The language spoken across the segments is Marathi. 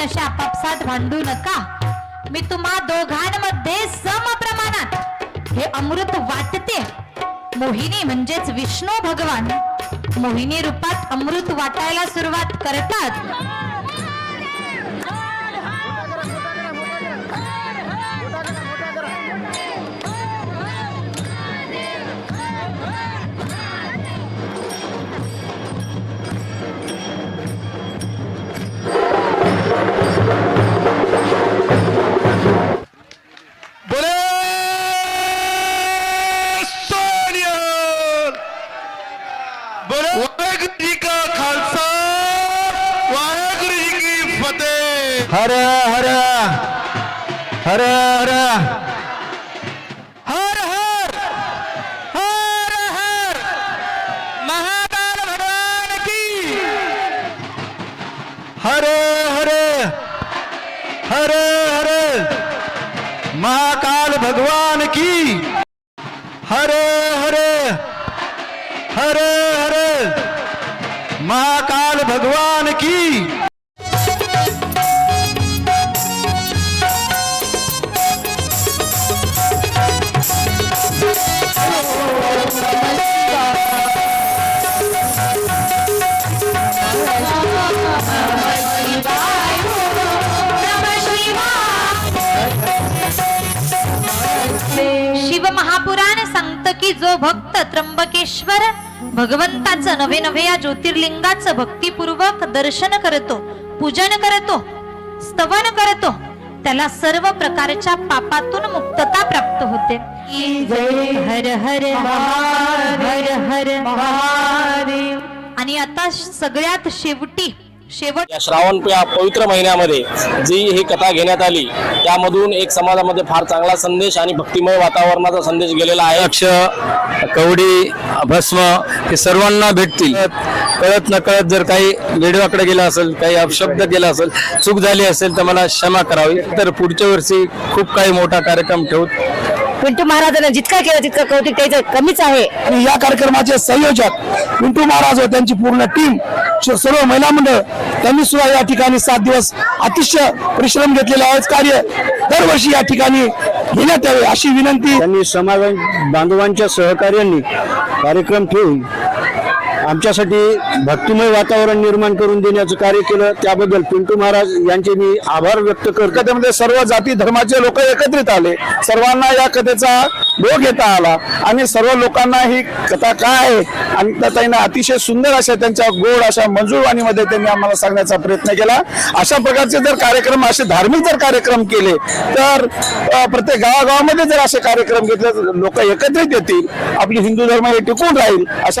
तुम्ही अशा आपापसात भांडू नका. मी तुम्हा दोघांमध्ये सम प्रमाणात. हे अमृत वाटते. मोहिनी म्हणजेच विष्णू भगवान. मोहिनी रूपात अमृत वाटायला सुरुवात करतात. हर हर हर हर हर हर हर हर महाकाल भगवान की हर हर हर हर महाकाल भगवान की हर हर हर हर महाकाल भगवान की की जो भक्त त्र्यंबकेश्वर भगवंताचं नवे नवे या ज्योतिर्लिंगाचं भक्तिपूर्वक दर्शन करतो पूजन करतो स्तवन करतो त्याला सर्व प्रकारच्या पापातून मुक्तता प्राप्त होते. हर हर हर हर आणि आता सगळ्यात शेवटी शेवट या श्रावण या पवित्र महिन्यामध्ये जी ही कथा घेण्यात आली त्यामधून एक समाजामध्ये फार चांगला संदेश आणि भक्तिमय वातावरणाचा संदेश गेलेला आहे. अक्ष कवडी भस्म हे सर्वांना भेटतील. कळत न कळत जर काही वेडवाकडे गेला असेल काही अपशब्द गेला असेल चूक झाली असेल तर मला क्षमा करावी. तर पुढच्या वर्षी खूप काही मोठा कार्यक्रम ठेवू पिंटू महाराजांना जितका केलं तितकं कौतिक त्याचं कमीच आहे. आणि या कार्यक्रमाचे संयोजक पिंटू महाराज व त्यांची पूर्ण टीम सर्व महिला मंडळ त्यांनी सुद्धा या ठिकाणी सात दिवस अतिशय परिश्रम घेतलेले आहेत. कार्य दरवर्षी या ठिकाणी घेण्यात यावे अशी विनंती. त्यांनी समाज बांधवांच्या सहकार्यांनी कार्यक्रम ठेवून आमच्यासाठी भक्तिमय वातावरण निर्माण करून देण्याचं कार्य केलं. त्याबद्दल पिंटू महाराज यांचे मी आभार व्यक्त करतो. कथेमध्ये सर्व जाती धर्माचे लोक एकत्रित आले. सर्वांना या कथेचा भोग घेता आला. आणि सर्व लोकांना ही कथा काय आहे? आणि त्यांना अतिशय सुंदर अशा त्यांच्या गोड अशा मंजूरवाणीमध्ये त्यांनी आम्हाला सांगण्याचा प्रयत्न केला. अशा प्रकारचे जर कार्यक्रम असे धार्मिक जर कार्यक्रम केले तर प्रत्येक गावागावामध्ये जर असे कार्यक्रम घेतले लोक एकत्रित येतील. आपली हिंदू धर्म हे टिकून राहील. अशा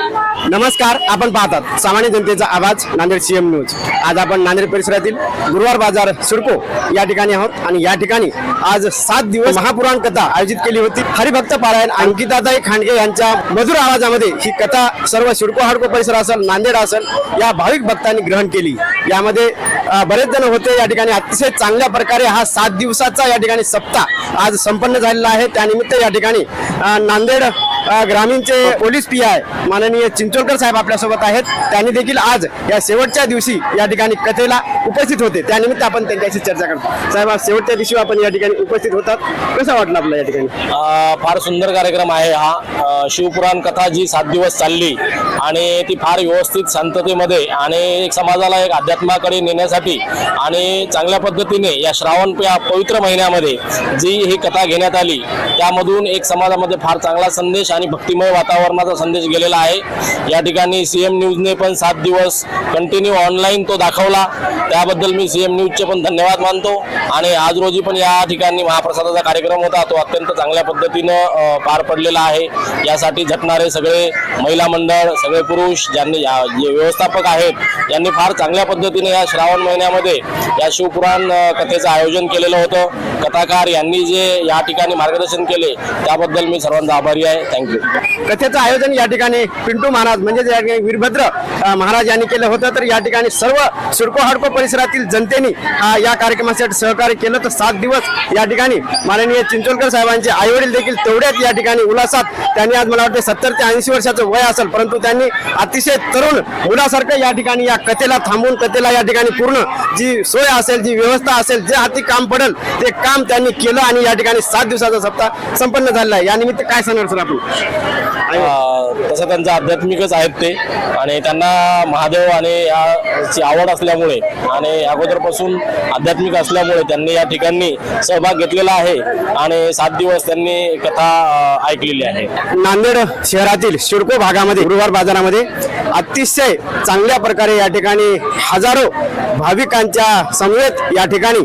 नमस्कार आपण पाहतात सामान्य जनतेचा आवाज नांदेड सीएम न्यूज आज आपण नांदेड परिसरातील गुरुवार बाजार सिडको या ठिकाणी आहोत आणि या ठिकाणी आज सात दिवस महापुराण कथा आयोजित केली होती. हरिभक्त पारायण अंकिताताई खांडगे यांच्या मधुर आवाजामध्ये ही कथा सर्व सिडको हाडको परिसर असेल नांदेड असेल या भाविक भक्तांनी ग्रहण केली. यामध्ये बरेच जण होते या ठिकाणी. अतिशय चांगल्या प्रकारे हा सात दिवसाचा या ठिकाणी सप्ताह आज संपन्न झालेला आहे. त्यानिमित्त या ठिकाणी नांदेड ग्रामीणचे पोलीस पी आय माननीय चिंचोलकर साहेब आपल्यासोबत आहेत. त्यांनी देखील आज या शेवटच्या दिवशी या ठिकाणी कथेला उपस्थित होते. त्यानिमित्त आपण त्यांच्याशी चर्चा करतो. साहेब आज शेवटच्या दिवशी आपण या ठिकाणी उपस्थित होतात. कसं वाटलं आपलं या ठिकाणी? फार सुंदर कार्यक्रम आहे हा. शिवपुराण कथा जी सात दिवस चालली आणि ती फार व्यवस्थित शांततेमध्ये आणि एक समाजाला एक अध्यात्माकडे नेण्यासाठी आणि चांगल्या पद्धतीने या श्रावण या पवित्र महिन्यामध्ये जी ही कथा घेण्यात आली त्यामधून एक समाजामध्ये फार चांगला संदेश आणि भक्तिमय वातावरणाचा संदेश गेलेला आहे. या ठिकाणी सीएम न्यूजने पण सात दिवस कंटिन्यू ऑनलाईन तो दाखवला. त्याबद्दल मी सीएम न्यूजचे पण धन्यवाद मानतो. आणि आज रोजी पण या ठिकाणी महाप्रसादाचा कार्यक्रम होता. तो अत्यंत चांगल्या पद्धतीनं पार पडलेला आहे. यासाठी झटणारे सगळे महिला मंडळ सगळे पुरुष ज्यांनी या- जे व्यवस्थापक आहेत यांनी फार चांगल्या पद्धतीने या श्रावण महिन्यामध्ये या शिवपुराण कथेचं आयोजन केलेलं होतं. कथाकार यांनी जे या ठिकाणी मार्गदर्शन केले त्याबद्दल मी सर्वांचा आभारी आहे. थँक्यू कथेचं आयोजन या ठिकाणी पिंटू महाराज म्हणजे या ठिकाणी वीरभद्र महाराज यांनी केलं होतं. तर या ठिकाणी सर्व सुडको हडको परिसरातील जनतेने या कार्यक्रमासाठी सहकार्य केलं. तर सात दिवस या ठिकाणी माननीय चिंचोलकर साहेबांचे आई वडील देखील तेवढ्याच या ठिकाणी उल्हासात. त्यांनी आज मला वाटते सत्तर ते ऐंशी वर्षाचं वय असेल परंतु त्यांनी अतिशय तरुण मुलासारखं या ठिकाणी या कथेला थांबून कथेला या ठिकाणी पूर्ण जी सोय असेल जी व्यवस्था असेल जे हाती काम पडेल ते काम त्यांनी केलं आणि या ठिकाणी सात दिवसाचा सप्ताह संपन्न झालेला आहे. यानिमित्त काय सांगणार सर आपण? 水 तसं त्यांचं आध्यात्मिकच आहेत ते. आणि त्यांना महादेव आणि याची आवड असल्यामुळे आणि अगोदरपासून आध्यात्मिक असल्यामुळे त्यांनी या ठिकाणी सहभाग घेतलेला आहे. आणि सात दिवस त्यांनी कथा ऐकलेली आहे. नांदेड शहरातील शिडको भागामध्ये गुरुवार बाजारामध्ये अतिशय चांगल्या प्रकारे या ठिकाणी हजारो भाविकांच्या समवेत या ठिकाणी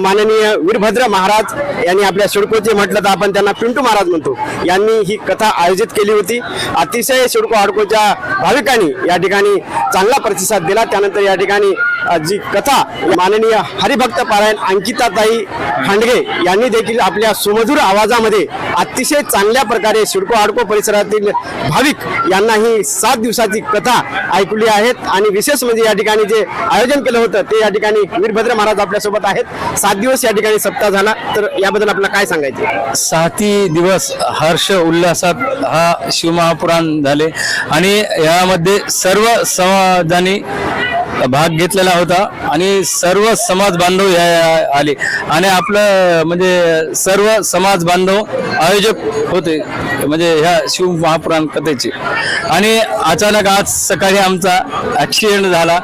माननीय वीरभद्र महाराज यांनी आपल्या शिडकोचे म्हटलं तर आपण त्यांना पिंटू महाराज म्हणतो. यांनी ही कथा आयोजित केली होती. अतिशय शिडको हाडकोच्या भाविकांनी या ठिकाणी चांगला प्रतिसाद दिला. त्यानंतर या ठिकाणी जी कथा माननीय हरिभक्त पारायण अंकिताताई खांडगे यांनी देखील आपल्या सुमधुर आवाजामध्ये अतिशय चांगल्या प्रकारे सिडको हाडको परिसरातील भाविक यांना ही सात दिवसाची कथा ऐकली आहेत. आणि विशेष म्हणजे या ठिकाणी जे आयोजन केलं होतं ते या ठिकाणी वीरभद्र महाराज आपल्यासोबत आहेत. सात दिवस या ठिकाणी सप्ताह झाला. तर याबद्दल आपल्याला काय सांगायचे? साती दिवस हर्ष उल्हासात हा महापुराण झाले. आणि यामध्ये सर्व समाजाने भाग घेतलेला होता आणि सर्व समाज बांधव या आले. आणि आपलं म्हणजे सर्व समाज बांधव आयोजक होते. म्हणजे ह्या शिव महापुराण कथेचे. आणि अचानक आज सकाळी आमचा ॲक्सिडेंट झाला.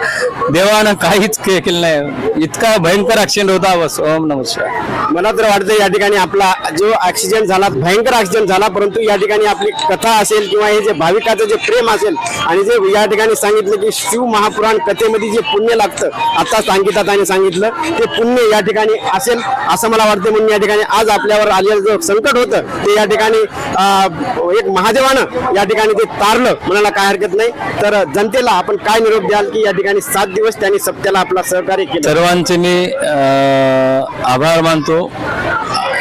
देवानं काहीच के- केलं नाही. इतका भयंकर ऍक्सिडेंट होता बस ओम नमस्कार मला तर वाटतं या ठिकाणी आपला जो ऍक्सिडेंट झाला भयंकर ऍक्सिडेंट झाला परंतु या ठिकाणी आपली कथा असेल किंवा हे जे भाविकाचं जे प्रेम असेल आणि जे या ठिकाणी सांगितलं की शिव महापुराण कथेमध्ये जे पुण्य लागतं आता सांगितलं सांगितलं ते पुण्य या ठिकाणी असेल असं मला वाटतं. म्हणून या ठिकाणी आज आपल्यावर आलेलं जो संकट होतं ते या ठिकाणी एक महादेवानं या ठिकाणी ते तारलं म्हणायला काय हरकत नाही. तर जनतेला आपण काय निरोप द्याल की या ठिकाणी सात दिवस त्यांनी सप्त्याला आपला सहकार्य केलं? सर्वांचे मी अं, आभार मानतो.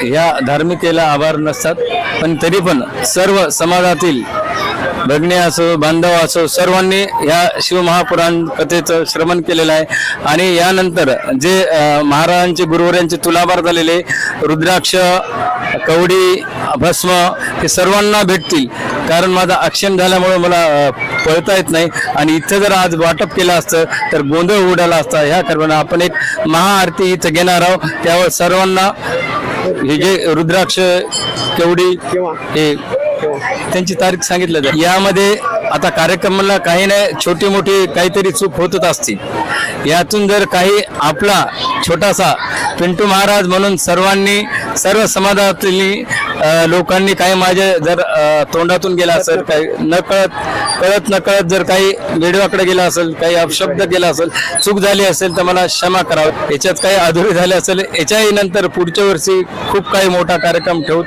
या धार्मिकेला आभार नसतात पण तरी पण सर्व समाजातील भगणे असो बांधव असो सर्वांनी या शिवमहापुराण कथेचं श्रवण केलेलं आहे. आणि यानंतर जे महाराजांचे गुरुवर्यांचे तुलाभार झालेले रुद्राक्ष कवडी भस्म हे सर्वांना भेटतील. कारण माझा अक्षम झाल्यामुळे मला पळता येत नाही. आणि इथं जर आज वाटप केलं असतं तर गोंधळ उडाला असता. ह्या कारणाने आपण एक महाआरती इथं घेणार आहोत. त्यावर सर्वांना हे जे रुद्राक्ष केवढी हे त्यांची तारीख सांगितलं जाईल यामध्ये आता कार्यक्रमाला काही नाही छोटी मोठी काहीतरी चूक होतच असते. यातून जर काही आपला छोटासा पिंटू महाराज म्हणून सर्वांनी सर्व समाजातील लोकांनी काही माझ्या जर तोंडातून गेला असेल काही न कळत कळत न कळत जर काही वेडवाकडे गेला असेल काही अपशब्द गेला असेल चूक झाली असेल तर मला क्षमा करावं. याच्यात काही अधुरी झाले असेल याच्याही नंतर पुढच्या वर्षी खूप काही मोठा कार्यक्रम ठेवू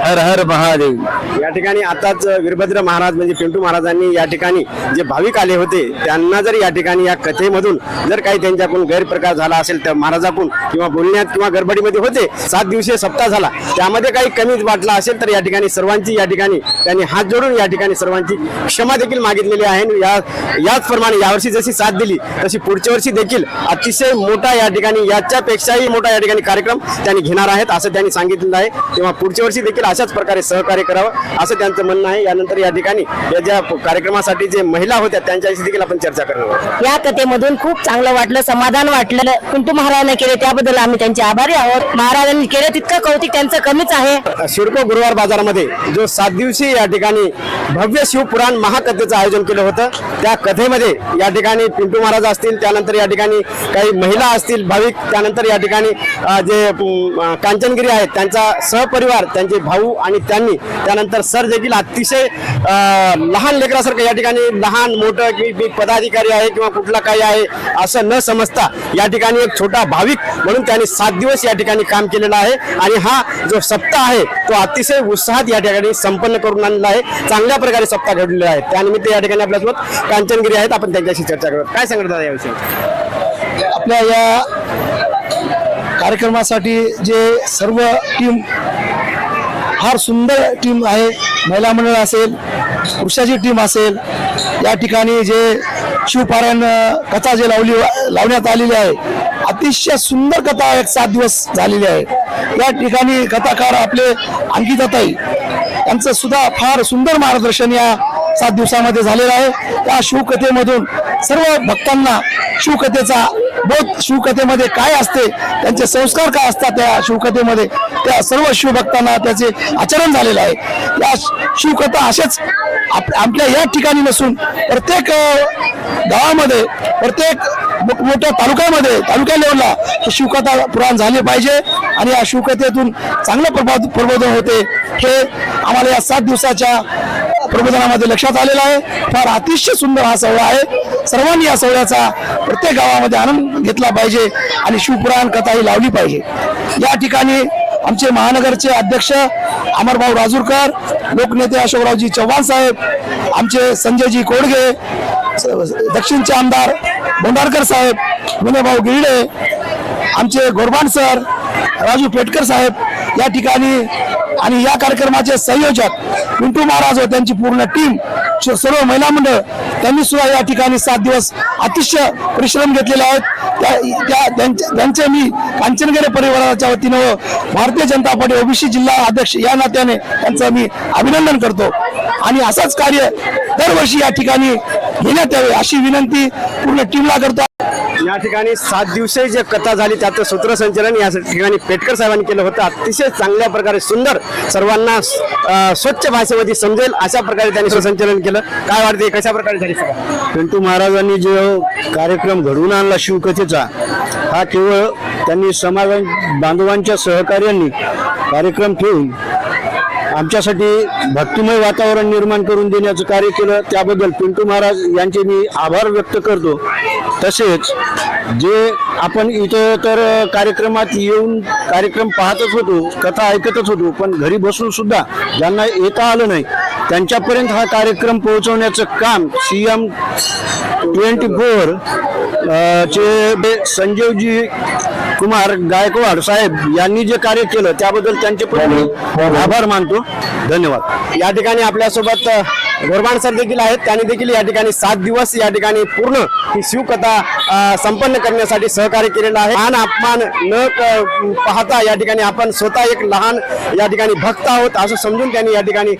हर हर महादेव. या ठिकाणी आताच वीरभद्र महाराज म्हणजे पिंटू महाराजांनी या ठिकाणी जे भाविक आले होते त्यांना जर या ठिकाणी या कथेमधून जर काही त्यांच्याकडून गैरप्रकार झाला असेल तर महाराजाकडून किंवा बोलण्यात किंवा गडबडीमध्ये होते सात दिवसीय सप्ताह झाला त्यामध्ये काही कमीच वाटला असेल तर या ठिकाणी सर्वांची या ठिकाणी त्यांनी हात जोडून या ठिकाणी सर्वांची क्षमा देखील मागितलेली आहे. या याचप्रमाणे यावर्षी जशी साथ दिली तशी पुढच्या वर्षी देखील अतिशय मोठा या ठिकाणी याच्यापेक्षाही मोठा या ठिकाणी कार्यक्रम त्यांनी घेणार आहेत असं त्यांनी सांगितलेलं आहे. तेव्हा पुढच्या वर्षी देखील अशाच प्रकारे सहकार्य करावं असं त्यांचं म्हणणं आहे. यानंतर या ठिकाणी या ज्या कार्यक्रमासाठी जे महिला होत्या त्यांच्याशी देखील आपण चर्चा करणार या कथेमधून खूप चांगलं वाटलं समाधान वाटलं. पिंटू महाराजांनी केले त्याबद्दल आम्ही त्यांचे आभारी आहोत. महाराजांनी केलं तितकं कौतिक त्यांचं कमीच आहे. शिडको गुरुवार बाजारामध्ये जो सात दिवशी या ठिकाणी भव्य शिवपुराण महाकथेचं आयोजन केलं होतं त्या कथेमध्ये या ठिकाणी पिंटू महाराज असतील त्यानंतर या ठिकाणी काही महिला असतील भाविक त्यानंतर या ठिकाणी जे कांचनगिरी आहेत त्यांचा सहपरिवार त्यांचे भाऊ आणि त्यांनी त्यानंतर सर देखील अतिशय लहान लेकरासारखं या ठिकाणी लहान मोठं की मी पदाधिकारी आहे किंवा कुठला काही आहे असं न समजता या ठिकाणी एक छोटा भाविक म्हणून त्यांनी सात दिवस या ठिकाणी काम केलेलं आहे. आणि हा जो सप्ताह आहे तो अतिशय उत्साहात या ठिकाणी संपन्न करून आणलेला आहे. चांगल्या प्रकारे सप्ताह घडलेला आहे. त्यानिमित्त या ठिकाणी आपल्यासोबत कांचनगिरी आहेत. आपण त्यांच्याशी चर्चा करत काय सांगत दादा याविषयी? आपल्या या कार्यक्रमासाठी जे सर्व टीम फार सुंदर टीम आहे. महिला मंडळ असेल पुरुषाची टीम असेल या ठिकाणी जे शिवपारायण कथा जे लावली लावण्यात आलेली आहे अतिशय सुंदर कथा एक सात दिवस झालेली आहे. या ठिकाणी कथाकार आपले अंकिताताई यांचं सुद्धा फार सुंदर मार्गदर्शन या सात दिवसामध्ये झालेलं आहे. त्या शिवकथेमधून सर्व भक्तांना शिवकथेचा बोध शिवकथेमध्ये काय असते? त्यांचे संस्कार काय असतात त्या शिवकथेमध्ये? त्या सर्व शिवभक्तांना त्याचे आचरण झालेलं आहे. या शिवकथा असेच आप- आपल्या या ठिकाणी नसून प्रत्येक गावामध्ये प्रत्येक मोठ्या तालुक्यामध्ये तालुक्या लेवलला हे शिवकथा पुराण झाली पाहिजे आणि या शिवकथेतून चांगलं प्रबोध प्रबोधन होते. हे आम्हाला या सात दिवसाच्या प्रबोधनामध्ये लक्षात आलेलं आहे. फार अतिशय सुंदर हा सोहळा आहे. सर्वांनी या सोहळ्याचा प्रत्येक गावामध्ये आनंद घेतला पाहिजे आणि शिवपुराण कथा ही लावली पाहिजे. या ठिकाणी आमचे महानगरचे अध्यक्ष अमरभाऊ राजूरकर लोकनेते अशोकरावजी चव्हाण साहेब आमचे संजयजी कोडगे दक्षिणचे आमदार भोंडारकर साहेब विनयभाऊ गिरडे आमचे गोरबान सर राजू पेटकर साहेब या ठिकाणी आणि या कार्यक्रमाचे संयोजक पिंटू महाराज व त्यांची पूर्ण टीम सर्व महिला मंडळ त्यांनी सुद्धा या ठिकाणी सात दिवस अतिशय परिश्रम घेतलेले आहेत. त्या- त्यांचे मी कांचनगिरी परिवाराच्या वतीनं व भारतीय जनता पार्टी ओबीसी जिल्हा अध्यक्ष या नात्याने त्यांचं मी अभिनंदन करतो. आणि असंच कार्य दरवर्षी या ठिकाणी घेण्यात यावे अशी विनंती पूर्ण टीमला करतो. या ठिकाणी सात दिवसीय जे कथा झाली त्याचं सूत्रसंचलन या ठिकाणी पेटकर साहेबांनी केलं होतं. अतिशय चांगल्या प्रकारे सुंदर सर्वांना स्वच्छ भाषेमध्ये समजेल अशा प्रकारे त्यांनी सुसंचलन केलं. काय वाटते कशा प्रकारे झाली सभा? पिंटू महाराजांनी जो कार्यक्रम घडवून आणला शिवकथेचा हा केवळ त्यांनी समाज बांधवांच्या सहकार्यांनी कार्यक्रम ठेवून आमच्यासाठी भक्तिमय वातावरण निर्माण करून देण्याचं कार्य केलं. त्याबद्दल पिंटू महाराज यांचे मी आभार व्यक्त करतो. तसेच जे आपण इथं तर कार्यक्रमात येऊन कार्यक्रम पाहतच होतो कथा ऐकतच होतो पण घरी बसून सुद्धा ज्यांना येता आलं नाही त्यांच्यापर्यंत हा कार्यक्रम पोहोचवण्याचं काम सी एम ट्वेंटी फोर चे संजीवजी कुमार गायकवाड साहेब यांनी जे कार्य केलं त्याबद्दल त्यांचे पण मी आभार मानतो. धन्यवाद. या ठिकाणी आपल्यासोबत गोरबाण सर देखील आहेत. त्यांनी देखील या ठिकाणी सात दिवस या ठिकाणी पूर्ण ही शिवकथा संपन्न करण्यासाठी सहकार्य केलेलं आहे. मान अपमान न क- पाहता या ठिकाणी आपण स्वतः एक लहान या ठिकाणी भक्त आहोत असं समजून त्यांनी या ठिकाणी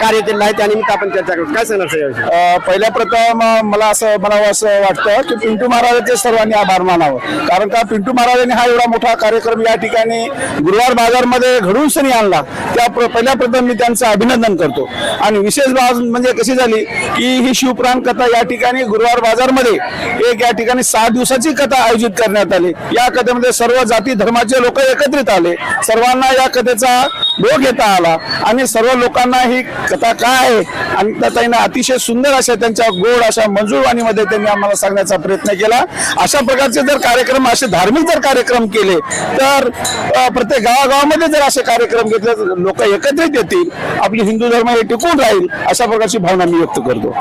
कार्य केलेलं आहे. त्यानिमित्त आपण चर्चा करू. काय सांगणार सर पहिल्या प्रथम मला असं म्हणावं असं वाटतं की पिंटू महाराजांचे सर्वांनी आभार मानावं. कारण का पिंटू महाराजांनी हा एवढा मोठा कार्यक्रम या ठिकाणी गुरुवार बाजारमध्ये घडवून सनी आणला. त्या पहिल्या प्रथम मी त्यांचं अभिनंदन करतो. आणि विशेष म्हणजे म्हणजे कशी झाली? की ही शिवप्राण कथा या ठिकाणी गुरुवार बाजारमध्ये एक या ठिकाणी सहा दिवसाची कथा आयोजित करण्यात आली. या कथेमध्ये सर्व जाती धर्माचे लोक एकत्रित आले. सर्वांना या कथेचा भोग घेता आला आणि सर्व लोकांना ही कथा काय आहे? आणि त्या अतिशय सुंदर अशा त्यांच्या गोड अशा मंजूरवाणीमध्ये त्यांनी आम्हाला सांगण्याचा प्रयत्न केला. अशा प्रकारचे जर कार्यक्रम असे धार्मिक जर कार्यक्रम केले तर प्रत्येक गावागावामध्ये जर असे कार्यक्रम घेतले लोक एकत्रित येतील. आपली हिंदू धर्म हे टिकून राहील. अशा प्रकारची भावना मी व्यक्त करतो.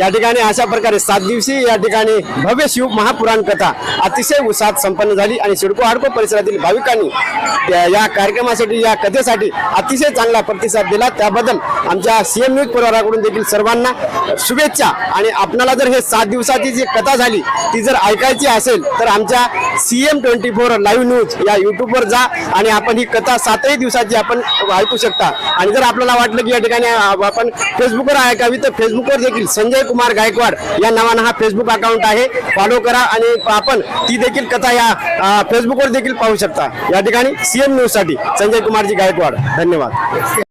या ठिकाणी अशा प्रकारे सात दिवशी या ठिकाणी भव्य शिव महापुराण कथा अतिशय उत्साहात संपन्न झाली आणि सिडको हाडको परिसरातील भाविकांनी या कार्यक्रमासाठी या कथेसाठी अतिशय चांगला प्रतिसाद दिला. त्याबद्दल आमच्या सीएम न्यूज परिवाराकडून देखील सर्वांना शुभेच्छा. आणि आपणाला जर हे सात दिवसाची जी कथा झाली ती जर ऐकायची असेल तर आमच्या CM twenty four live news या युट्यूबवर जा आणि आपण ही कथा सातही दिवसाची आपण ऐकू शकता. आणि जर आपल्याला वाटलं की या ठिकाणी आपण फेसबुकवर ऐकावी तर फेसबुकवर देखील संजय कुमार गायकवाड या नावानं हा फेसबुक अकाउंट आहे. फॉलो करा आणि आपण ती देखील कथा या फेसबुकवर देखील पाहू शकता. या ठिकाणी सीएम न्यूजसाठी संजय कुमारजी गायकवाड. धन्यवाद.